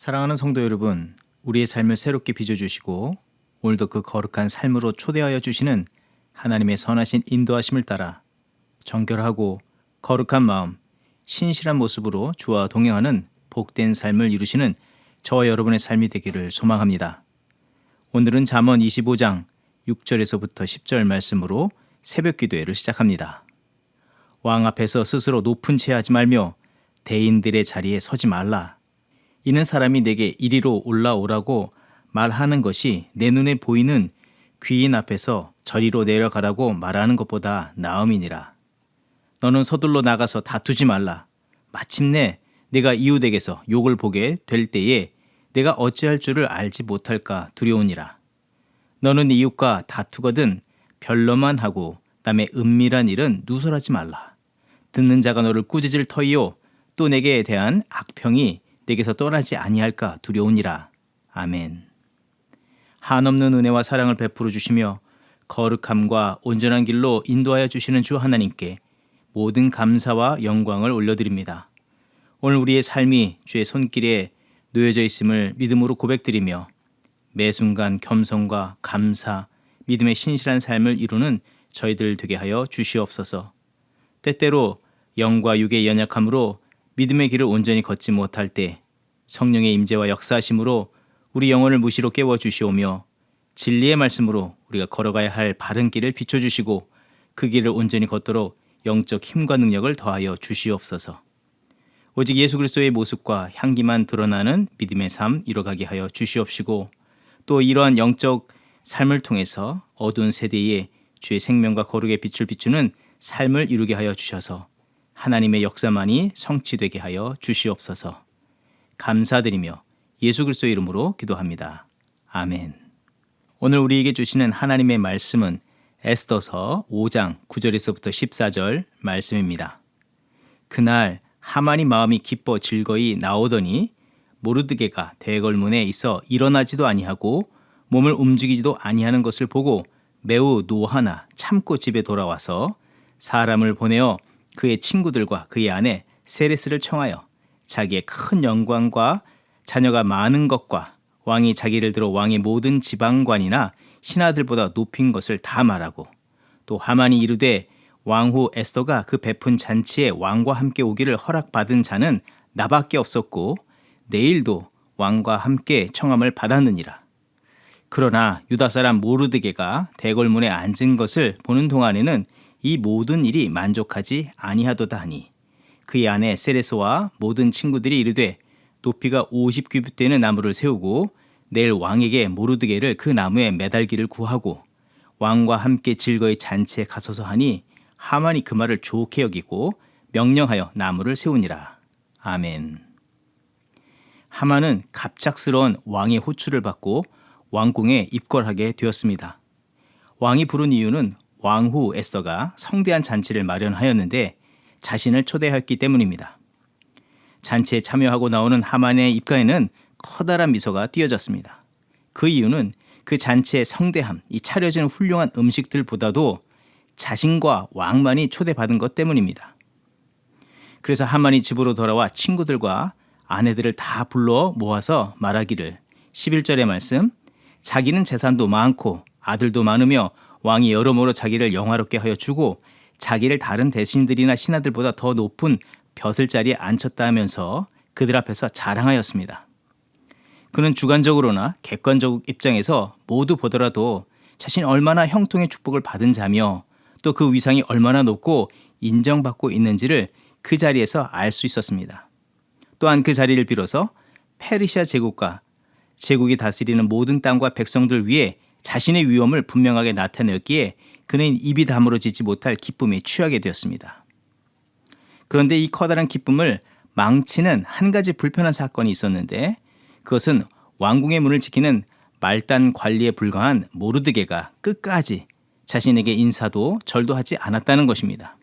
사랑하는 성도 여러분, 우리의 삶을 새롭게 빚어주시고 오늘도 그 거룩한 삶으로 초대하여 주시는 하나님의 선하신 인도하심을 따라 정결하고 거룩한 마음, 신실한 모습으로 주와 동행하는 복된 삶을 이루시는 저와 여러분의 삶이 되기를 소망합니다. 오늘은 잠언 25장 6절에서부터 10절 말씀으로 새벽 기도회를 시작합니다. 왕 앞에서 스스로 높은 채 하지 말며 대인들의 자리에 서지 말라. 이는 사람이 내게 이리로 올라오라고 말하는 것이 내 눈에 보이는 귀인 앞에서 저리로 내려가라고 말하는 것보다 나음이니라. 너는 서둘러 나가서 다투지 말라. 마침내 내가 이웃에게서 욕을 보게 될 때에 내가 어찌할 줄을 알지 못할까 두려우니라. 너는 이웃과 다투거든 별로만 하고 남의 은밀한 일은 누설하지 말라. 듣는 자가 너를 꾸짖을 터이요 또 내게 대한 악평이 내게서 떠나지 아니할까 두려우니라. 아멘. 한없는 은혜와 사랑을 베풀어 주시며 거룩함과 온전한 길로 인도하여 주시는 주 하나님께 모든 감사와 영광을 올려드립니다. 오늘 우리의 삶이 주의 손길에 놓여져 있음을 믿음으로 고백드리며 매 순간 겸손과 감사, 믿음의 신실한 삶을 이루는 저희들 되게 하여 주시옵소서. 때때로 영과 육의 연약함으로 믿음의 길을 온전히 걷지 못할 때 성령의 임재와 역사하심으로 우리 영혼을 무시로 깨워 주시오며 진리의 말씀으로 우리가 걸어가야 할 바른 길을 비춰 주시고 그 길을 온전히 걷도록 영적 힘과 능력을 더하여 주시옵소서. 오직 예수 그리스도의 모습과 향기만 드러나는 믿음의 삶 이뤄가게 하여 주시옵시고 또 이러한 영적 삶을 통해서 어두운 세대에 주의 생명과 거룩의 빛을 비추는 삶을 이루게 하여 주셔서 하나님의 역사만이 성취되게 하여 주시옵소서. 감사드리며 예수 그리스도 이름으로 기도합니다. 아멘. 오늘 우리에게 주시는 하나님의 말씀은 에스더서 5장 9절에서부터 14절 말씀입니다. 그날 하만이 마음이 기뻐 즐거이 나오더니 모르드게가 대궐문에 있어 일어나지도 아니하고 몸을 움직이지도 아니하는 것을 보고 매우 노하나 참고 집에 돌아와서 사람을 보내어 그의 친구들과 그의 아내 세레스를 청하여 자기의 큰 영광과 자녀가 많은 것과 왕이 자기를 들어 왕의 모든 지방관이나 신하들보다 높인 것을 다 말하고 또 하만이 이르되 왕후 에스더가 그 베푼 잔치에 왕과 함께 오기를 허락받은 자는 나밖에 없었고 내일도 왕과 함께 청함을 받았느니라. 그러나 유다 사람 모르드게가 대궐문에 앉은 것을 보는 동안에는 이 모든 일이 만족하지 아니하도다 하니 그의 아내 세레스와 모든 친구들이 이르되 높이가 50규빗 되는 나무를 세우고 내일 왕에게 모르드게를 그 나무에 매달기를 구하고 왕과 함께 즐거이 잔치에 가소서 하니 하만이 그 말을 좋게 여기고 명령하여 나무를 세우니라. 아멘. 하만은 갑작스러운 왕의 호출을 받고 왕궁에 입궐하게 되었습니다. 왕이 부른 이유는 왕후 에스더가 성대한 잔치를 마련하였는데 자신을 초대했기 때문입니다. 잔치에 참여하고 나오는 하만의 입가에는 커다란 미소가 띄어졌습니다. 그 이유는 그 잔치의 성대함, 이 차려진 훌륭한 음식들보다도 자신과 왕만이 초대받은 것 때문입니다. 그래서 하만이 집으로 돌아와 친구들과 아내들을 다 불러 모아서 말하기를 11절의 말씀 자기는 재산도 많고 아들도 많으며 왕이 여러모로 자기를 영화롭게 하여 주고 자기를 다른 대신들이나 신하들보다 더 높은 벼슬 자리에 앉혔다 하면서 그들 앞에서 자랑하였습니다. 그는 주관적으로나 객관적 입장에서 모두 보더라도 자신이 얼마나 형통의 축복을 받은 자며 또 그 위상이 얼마나 높고 인정받고 있는지를 그 자리에서 알 수 있었습니다. 또한 그 자리를 빌어서 페르시아 제국과 제국이 다스리는 모든 땅과 백성들 위에 자신의 위엄을 분명하게 나타내었기에 그는 입이 다물어지지 못할 기쁨에 취하게 되었습니다. 그런데 이 커다란 기쁨을 망치는 한 가지 불편한 사건이 있었는데 그것은 왕궁의 문을 지키는 말단 관리에 불과한 모르드게가 끝까지 자신에게 인사도 절도 하지 않았다는 것입니다.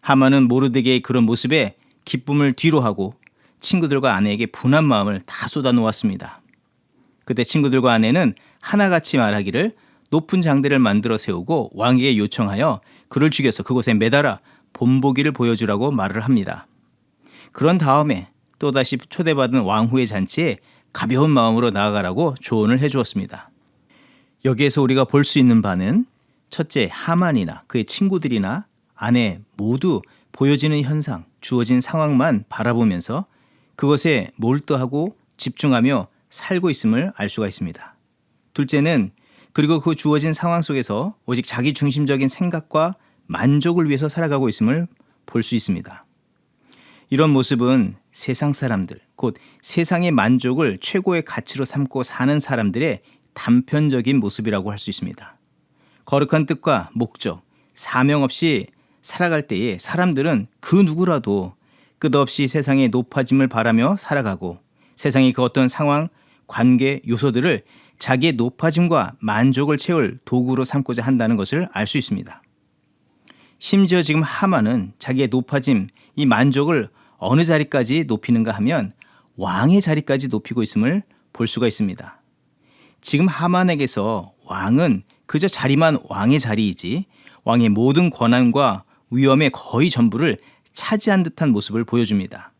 하만은 모르드게의 그런 모습에 기쁨을 뒤로 하고 친구들과 아내에게 분한 마음을 다 쏟아놓았습니다. 그때 친구들과 아내는 하나같이 말하기를 높은 장대를 만들어 세우고 왕에게 요청하여 그를 죽여서 그곳에 매달아 본보기를 보여주라고 말을 합니다. 그런 다음에 또다시 초대받은 왕후의 잔치에 가벼운 마음으로 나아가라고 조언을 해 주었습니다. 여기에서 우리가 볼 수 있는 바는 첫째 하만이나 그의 친구들이나 아내 모두 보여지는 현상, 주어진 상황만 바라보면서 그것에 몰두하고 집중하며 살고 있음을 알 수가 있습니다. 둘째는 그리고 그 주어진 상황 속에서 오직 자기 중심적인 생각과 만족을 위해서 살아가고 있음을 볼 수 있습니다. 이런 모습은 세상 사람들, 곧 세상의 만족을 최고의 가치로 삼고 사는 사람들의 단편적인 모습이라고 할 수 있습니다. 거룩한 뜻과 목적, 사명 없이 살아갈 때에 사람들은 그 누구라도 끝없이 세상의 높아짐을 바라며 살아가고 세상의 그 어떤 상황, 관계, 요소들을 자기의 높아짐과 만족을 채울 도구로 삼고자 한다는 것을 알 수 있습니다. 심지어 지금 하만은 자기의 높아짐, 이 만족을 어느 자리까지 높이는가 하면 왕의 자리까지 높이고 있음을 볼 수가 있습니다. 지금 하만에게서 왕은 그저 자리만 왕의 자리이지 왕의 모든 권한과 위엄의 거의 전부를 차지한 듯한 모습을 보여줍니다.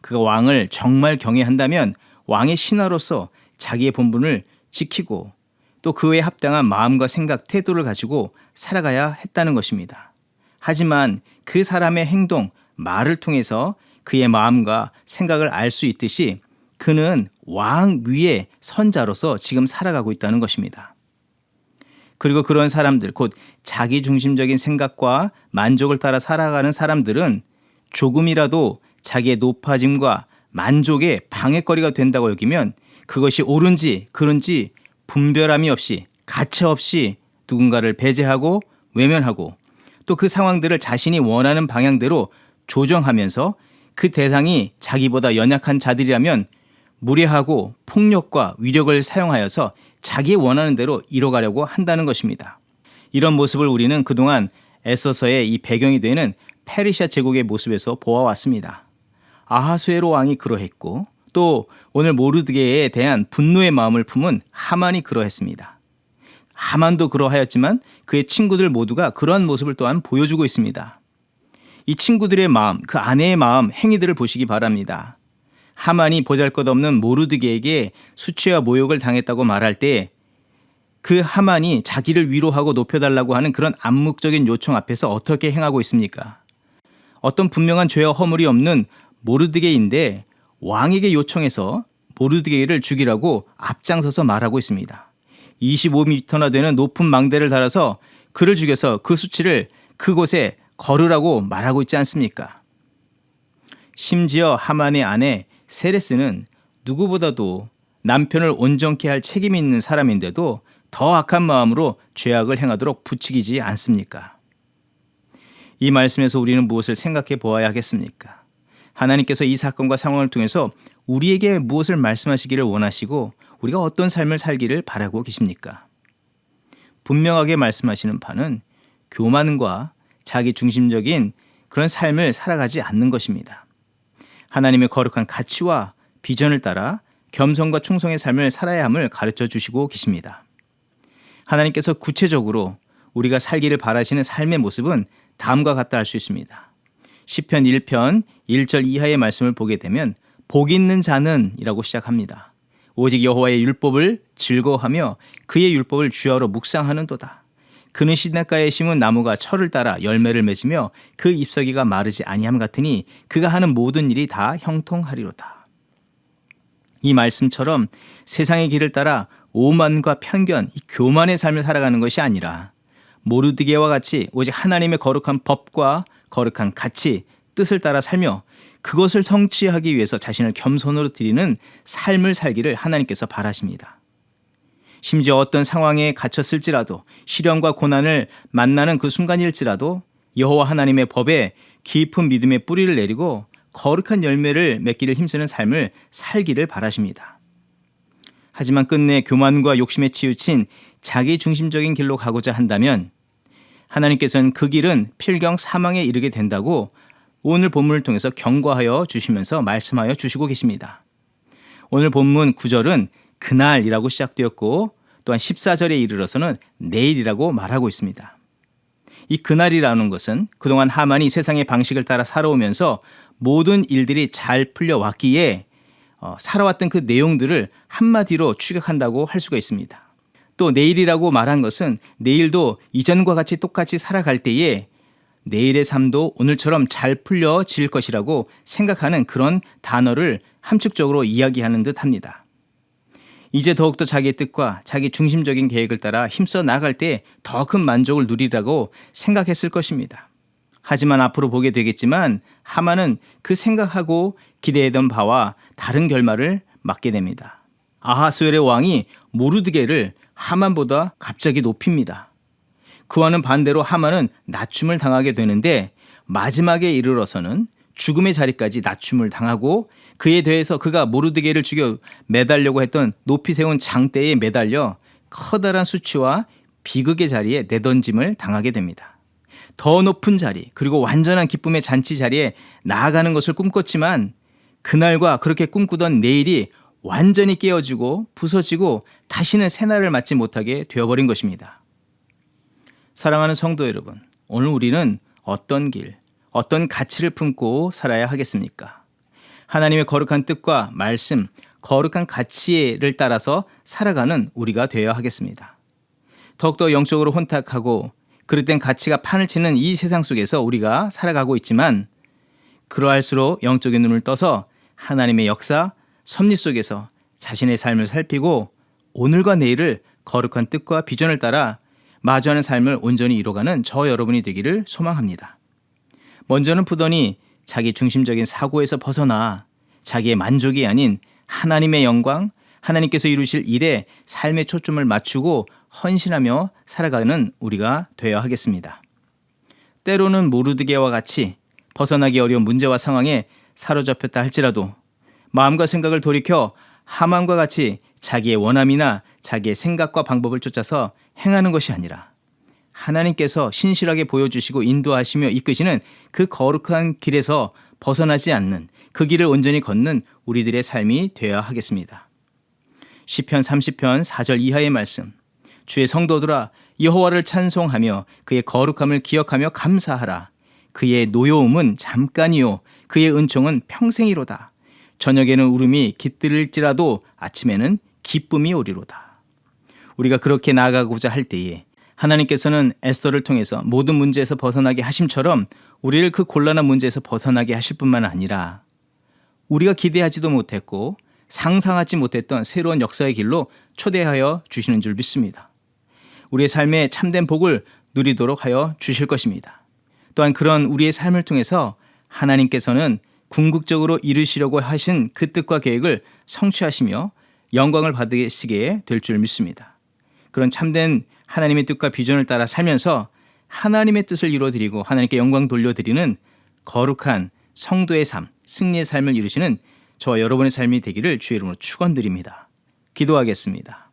그가 왕을 정말 경외한다면 왕의 신하로서 자기의 본분을 지키고 또 그에 합당한 마음과 생각, 태도를 가지고 살아가야 했다는 것입니다. 하지만 그 사람의 행동, 말을 통해서 그의 마음과 생각을 알 수 있듯이 그는 왕 위의 선자로서 지금 살아가고 있다는 것입니다. 그리고 그런 사람들, 곧 자기 중심적인 생각과 만족을 따라 살아가는 사람들은 조금이라도 자기의 높아짐과 만족의 방해거리가 된다고 여기면 그것이 옳은지 그른지 분별함이 없이 가차 없이 누군가를 배제하고 외면하고 또 그 상황들을 자신이 원하는 방향대로 조정하면서 그 대상이 자기보다 연약한 자들이라면 무례하고 폭력과 위력을 사용하여서 자기 원하는 대로 이뤄가려고 한다는 것입니다. 이런 모습을 우리는 그동안 에서서의 이 배경이 되는 페르시아 제국의 모습에서 보아왔습니다. 아하수에로 왕이 그러했고 또 오늘 모르드게에 대한 분노의 마음을 품은 하만이 그러했습니다. 하만도 그러하였지만 그의 친구들 모두가 그러한 모습을 또한 보여주고 있습니다. 이 친구들의 마음, 그 아내의 마음, 행위들을 보시기 바랍니다. 하만이 보잘것없는 모르드게에게 수치와 모욕을 당했다고 말할 때 그 하만이 자기를 위로하고 높여달라고 하는 그런 암묵적인 요청 앞에서 어떻게 행하고 있습니까? 어떤 분명한 죄와 허물이 없는 모르드게인데 왕에게 요청해서 모르드게를 죽이라고 앞장서서 말하고 있습니다. 25m나 되는 높은 망대를 달아서 그를 죽여서 그 수치를 그곳에 걸으라고 말하고 있지 않습니까? 심지어 하만의 아내 세레스는 누구보다도 남편을 온전케 할 책임이 있는 사람인데도 더 악한 마음으로 죄악을 행하도록 부추기지 않습니까? 이 말씀에서 우리는 무엇을 생각해 보아야 하겠습니까? 하나님께서 이 사건과 상황을 통해서 우리에게 무엇을 말씀하시기를 원하시고 우리가 어떤 삶을 살기를 바라고 계십니까? 분명하게 말씀하시는 바는 교만과 자기 중심적인 그런 삶을 살아가지 않는 것입니다. 하나님의 거룩한 가치와 비전을 따라 겸손과 충성의 삶을 살아야 함을 가르쳐 주시고 계십니다. 하나님께서 구체적으로 우리가 살기를 바라시는 삶의 모습은 다음과 같다 할 수 있습니다. 시편 1편 1절 이하의 말씀을 보게 되면 복 있는 자는이라고 시작합니다. 오직 여호와의 율법을 즐거워하며 그의 율법을 주야로 묵상하는도다. 그는 시냇가에 심은 나무가 철을 따라 열매를 맺으며 그 잎사귀가 마르지 아니함 같으니 그가 하는 모든 일이 다 형통하리로다. 이 말씀처럼 세상의 길을 따라 오만과 편견, 이 교만의 삶을 살아가는 것이 아니라 모르드게와 같이 오직 하나님의 거룩한 법과 거룩한 가치, 뜻을 따라 살며 그것을 성취하기 위해서 자신을 겸손으로 드리는 삶을 살기를 하나님께서 바라십니다. 심지어 어떤 상황에 갇혔을지라도 시련과 고난을 만나는 그 순간일지라도 여호와 하나님의 법에 깊은 믿음의 뿌리를 내리고 거룩한 열매를 맺기를 힘쓰는 삶을 살기를 바라십니다. 하지만 끝내 교만과 욕심에 치우친 자기 중심적인 길로 가고자 한다면 하나님께서는 그 길은 필경 사망에 이르게 된다고 오늘 본문을 통해서 경고하여 주시면서 말씀하여 주시고 계십니다. 오늘 본문 9절은 그날이라고 시작되었고 또한 14절에 이르러서는 내일이라고 말하고 있습니다. 이 그날이라는 것은 그동안 하만이 세상의 방식을 따라 살아오면서 모든 일들이 잘 풀려왔기에 어, 살아왔던 그 내용들을 한마디로 추격한다고 할 수가 있습니다. 또 내일이라고 말한 것은 내일도 이전과 같이 똑같이 살아갈 때에 내일의 삶도 오늘처럼 잘 풀려질 것이라고 생각하는 그런 단어를 함축적으로 이야기하는 듯 합니다. 이제 더욱더 자기의 뜻과 자기 중심적인 계획을 따라 힘써 나갈 때 더 큰 만족을 누리라고 생각했을 것입니다. 하지만 앞으로 보게 되겠지만 하만은 그 생각하고 기대했던 바와 다른 결말을 맞게 됩니다. 아하수엘의 왕이 모르드게를 하만보다 갑자기 높입니다. 그와는 반대로 하만은 낮춤을 당하게 되는데 마지막에 이르러서는 죽음의 자리까지 낮춤을 당하고 그에 대해서 그가 모르드게를 죽여 매달려고 했던 높이 세운 장대에 매달려 커다란 수치와 비극의 자리에 내던짐을 당하게 됩니다. 더 높은 자리 그리고 완전한 기쁨의 잔치 자리에 나아가는 것을 꿈꿨지만 그날과 그렇게 꿈꾸던 내일이 완전히 깨어지고 부서지고 다시는 새날을 맞지 못하게 되어버린 것입니다. 사랑하는 성도 여러분, 오늘 우리는 어떤 길, 어떤 가치를 품고 살아야 하겠습니까? 하나님의 거룩한 뜻과 말씀, 거룩한 가치를 따라서 살아가는 우리가 되어야 하겠습니다. 더욱더 영적으로 혼탁하고 그릇된 가치가 판을 치는 이 세상 속에서 우리가 살아가고 있지만 그러할수록 영적인 눈을 떠서 하나님의 역사, 섭리 속에서 자신의 삶을 살피고 오늘과 내일을 거룩한 뜻과 비전을 따라 마주하는 삶을 온전히 이뤄가는 저 여러분이 되기를 소망합니다. 먼저는 푸더니 자기 중심적인 사고에서 벗어나 자기의 만족이 아닌 하나님의 영광, 하나님께서 이루실 일에 삶의 초점을 맞추고 헌신하며 살아가는 우리가 되어야 하겠습니다. 때로는 모르드게와 같이 벗어나기 어려운 문제와 상황에 사로잡혔다 할지라도 마음과 생각을 돌이켜 하만과 같이 자기의 원함이나 자기의 생각과 방법을 쫓아서 행하는 것이 아니라 하나님께서 신실하게 보여주시고 인도하시며 이끄시는 그 거룩한 길에서 벗어나지 않는 그 길을 온전히 걷는 우리들의 삶이 되어야 하겠습니다. 시편 30편 4절 이하의 말씀. 주의 성도들아 여호와를 찬송하며 그의 거룩함을 기억하며 감사하라. 그의 노여움은 잠깐이요 그의 은총은 평생이로다. 저녁에는 울음이 깃들일지라도 아침에는 기쁨이 오리로다. 우리가 그렇게 나아가고자 할 때에 하나님께서는 에스더를 통해서 모든 문제에서 벗어나게 하심처럼 우리를 그 곤란한 문제에서 벗어나게 하실 뿐만 아니라 우리가 기대하지도 못했고 상상하지 못했던 새로운 역사의 길로 초대하여 주시는 줄 믿습니다. 우리의 삶에 참된 복을 누리도록 하여 주실 것입니다. 또한 그런 우리의 삶을 통해서 하나님께서는 궁극적으로 이루시려고 하신 그 뜻과 계획을 성취하시며 영광을 받으시게 될 줄 믿습니다. 그런 참된 하나님의 뜻과 비전을 따라 살면서 하나님의 뜻을 이루어드리고 하나님께 영광 돌려드리는 거룩한 성도의 삶, 승리의 삶을 이루시는 저와 여러분의 삶이 되기를 주의 이름으로 축원드립니다. 기도하겠습니다.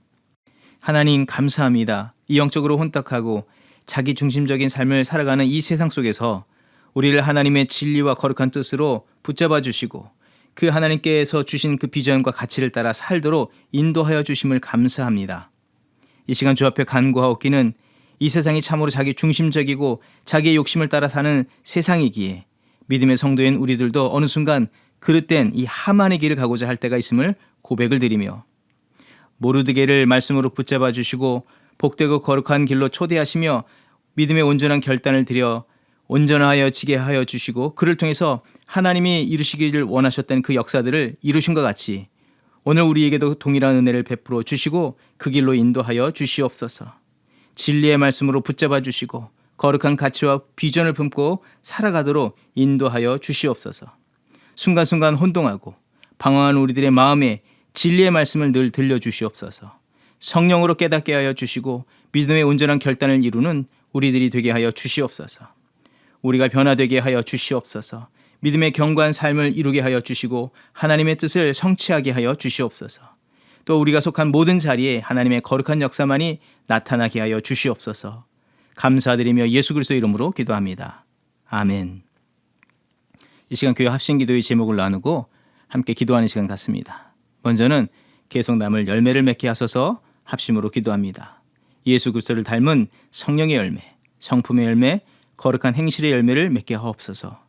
하나님 감사합니다. 이 영적으로 혼탁하고 자기 중심적인 삶을 살아가는 이 세상 속에서 우리를 하나님의 진리와 거룩한 뜻으로 붙잡아 주시고 그 하나님께서 주신 그 비전과 가치를 따라 살도록 인도하여 주심을 감사합니다. 이 시간 주 앞에 간구하옵 기는 이 세상이 참으로 자기 중심적이고 자기의 욕심을 따라 사는 세상이기에 믿음의 성도인 우리들도 어느 순간 그릇된 이 하만의 길을 가고자 할 때가 있음을 고백을 드리며 모르드게를 말씀으로 붙잡아 주시고 복되고 거룩한 길로 초대하시며 믿음의 온전한 결단을 드려 온전하여 지게 하여 주시고 그를 통해서 하나님이 이루시기를 원하셨던 그 역사들을 이루신 것 같이 오늘 우리에게도 동일한 은혜를 베풀어 주시고 그 길로 인도하여 주시옵소서. 진리의 말씀으로 붙잡아 주시고 거룩한 가치와 비전을 품고 살아가도록 인도하여 주시옵소서. 순간순간 혼동하고 방황한 우리들의 마음에 진리의 말씀을 늘 들려 주시옵소서. 성령으로 깨닫게 하여 주시고 믿음의 온전한 결단을 이루는 우리들이 되게 하여 주시옵소서. 우리가 변화되게 하여 주시옵소서. 믿음의 경관 삶을 이루게 하여 주시고 하나님의 뜻을 성취하게 하여 주시옵소서. 또 우리가 속한 모든 자리에 하나님의 거룩한 역사만이 나타나게 하여 주시옵소서. 감사드리며 예수 그리스도 이름으로 기도합니다. 아멘. 이 시간 교회 합심 기도의 제목을 나누고 함께 기도하는 시간 같습니다. 먼저는 계속 남을 열매를 맺게 하소서 합심으로 기도합니다. 예수 그리스도를 닮은 성령의 열매, 성품의 열매, 거룩한 행실의 열매를 맺게 하옵소서.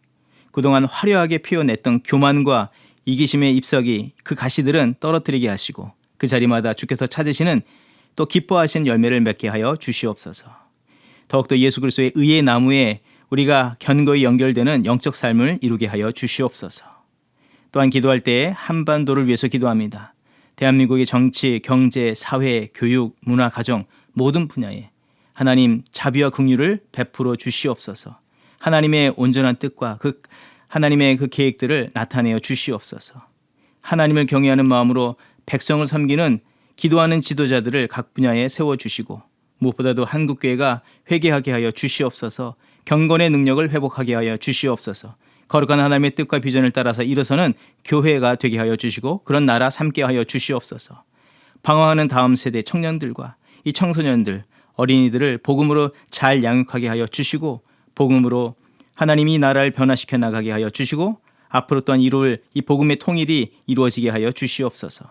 그동안 화려하게 피워냈던 교만과 이기심의 잎사귀 그 가시들은 떨어뜨리게 하시고 그 자리마다 주께서 찾으시는 또 기뻐하시는 열매를 맺게 하여 주시옵소서. 더욱더 예수 그리스도의 의의 나무에 우리가 견고히 연결되는 영적 삶을 이루게 하여 주시옵소서. 또한 기도할 때에 한반도를 위해서 기도합니다. 대한민국의 정치, 경제, 사회, 교육, 문화, 가정 모든 분야에 하나님 자비와 긍휼을 베풀어 주시옵소서. 하나님의 온전한 뜻과 그 하나님의 그 계획들을 나타내어 주시옵소서. 하나님을 경외하는 마음으로 백성을 섬기는 기도하는 지도자들을 각 분야에 세워 주시고 무엇보다도 한국 교회가 회개하게 하여 주시옵소서. 경건의 능력을 회복하게 하여 주시옵소서. 거룩한 하나님의 뜻과 비전을 따라서 일어서는 교회가 되게 하여 주시고 그런 나라 삼게 하여 주시옵소서. 방황하는 다음 세대 청년들과 이 청소년들, 어린이들을 복음으로 잘 양육하게 하여 주시고 복음으로 하나님이 이 나라를 변화시켜 나가게 하여 주시고 앞으로 또한 이룰 이 복음의 통일이 이루어지게 하여 주시옵소서.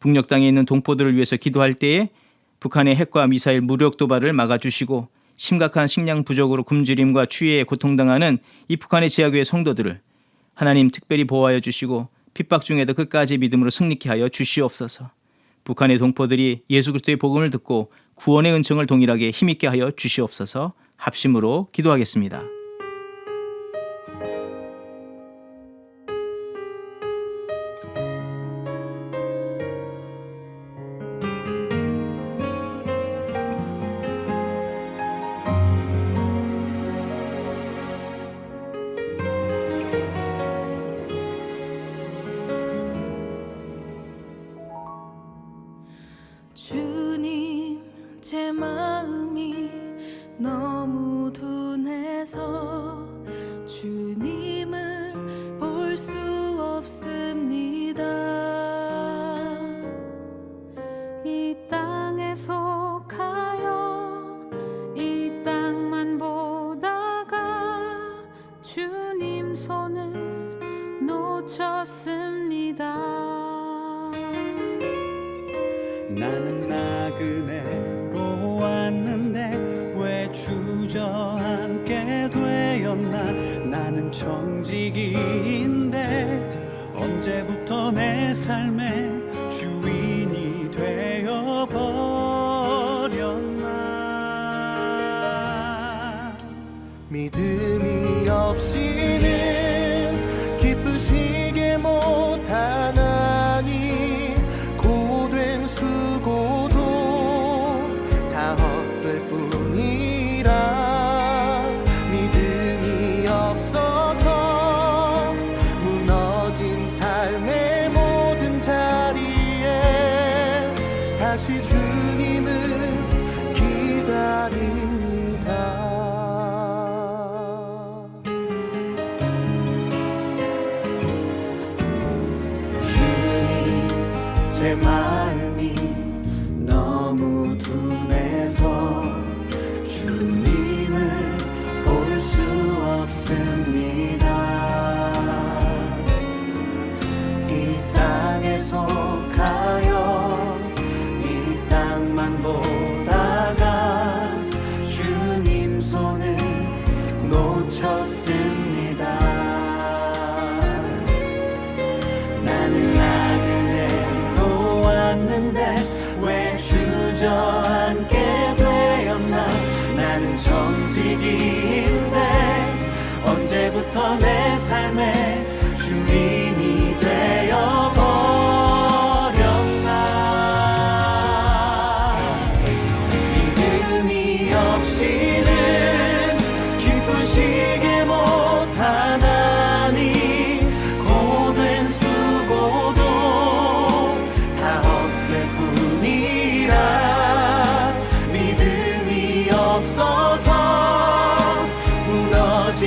북녘 땅에 있는 동포들을 위해서 기도할 때에 북한의 핵과 미사일 무력 도발을 막아 주시고 심각한 식량 부족으로 굶주림과 추위에 고통당하는 이 북한의 제약교회 성도들을 하나님 특별히 보호하여 주시고 핍박 중에도 끝까지 믿음으로 승리케 하여 주시옵소서. 북한의 동포들이 예수 그리스도의 복음을 듣고 구원의 은총을 동일하게 힘있게 하여 주시옵소서. 합심으로 기도하겠습니다.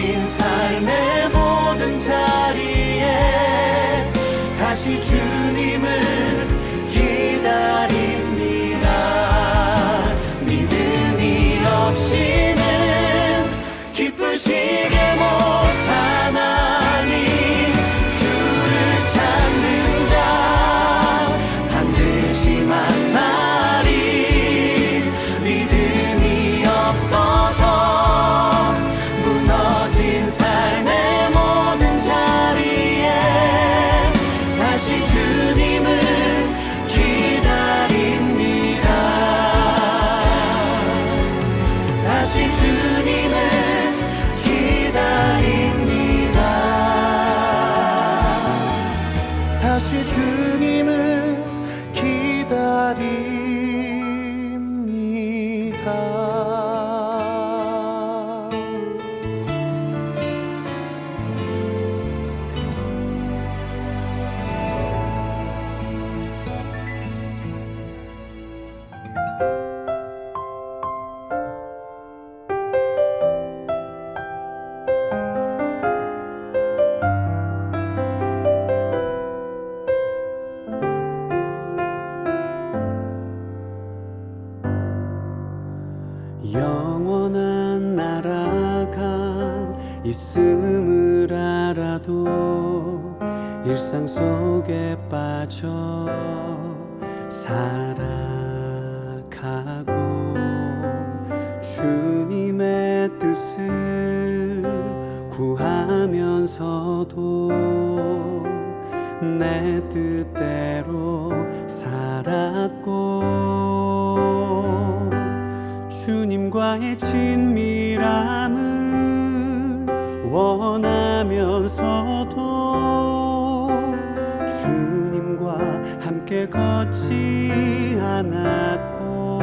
주님 삶의 모든 자리에 다시 주 일상 속에 빠져 살아가고 주님의 뜻을 구하면서도 내 뜻대로 살았고 주님과의 친밀함을 원하 함께 걷지 않았고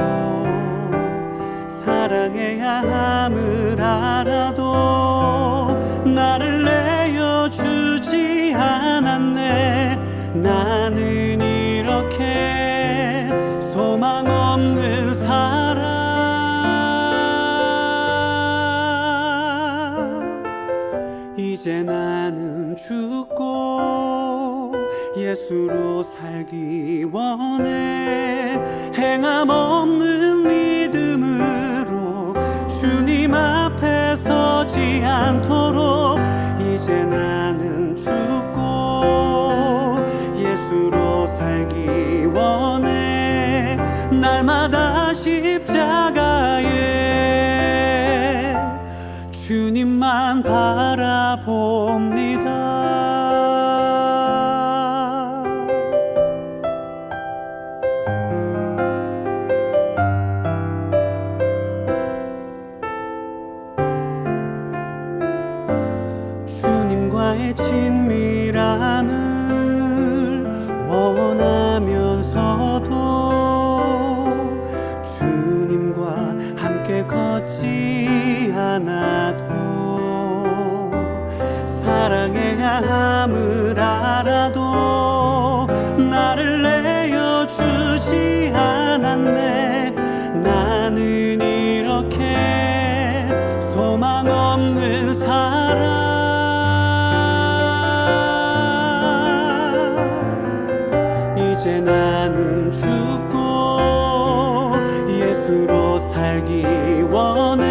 사랑해야 함을 알아도 나를 내어주지 않았네. 나는 이렇게 예수로 살기 원해. 행함 없는 믿음으로 주님 앞에 서지 않도록 예수로 살기 원해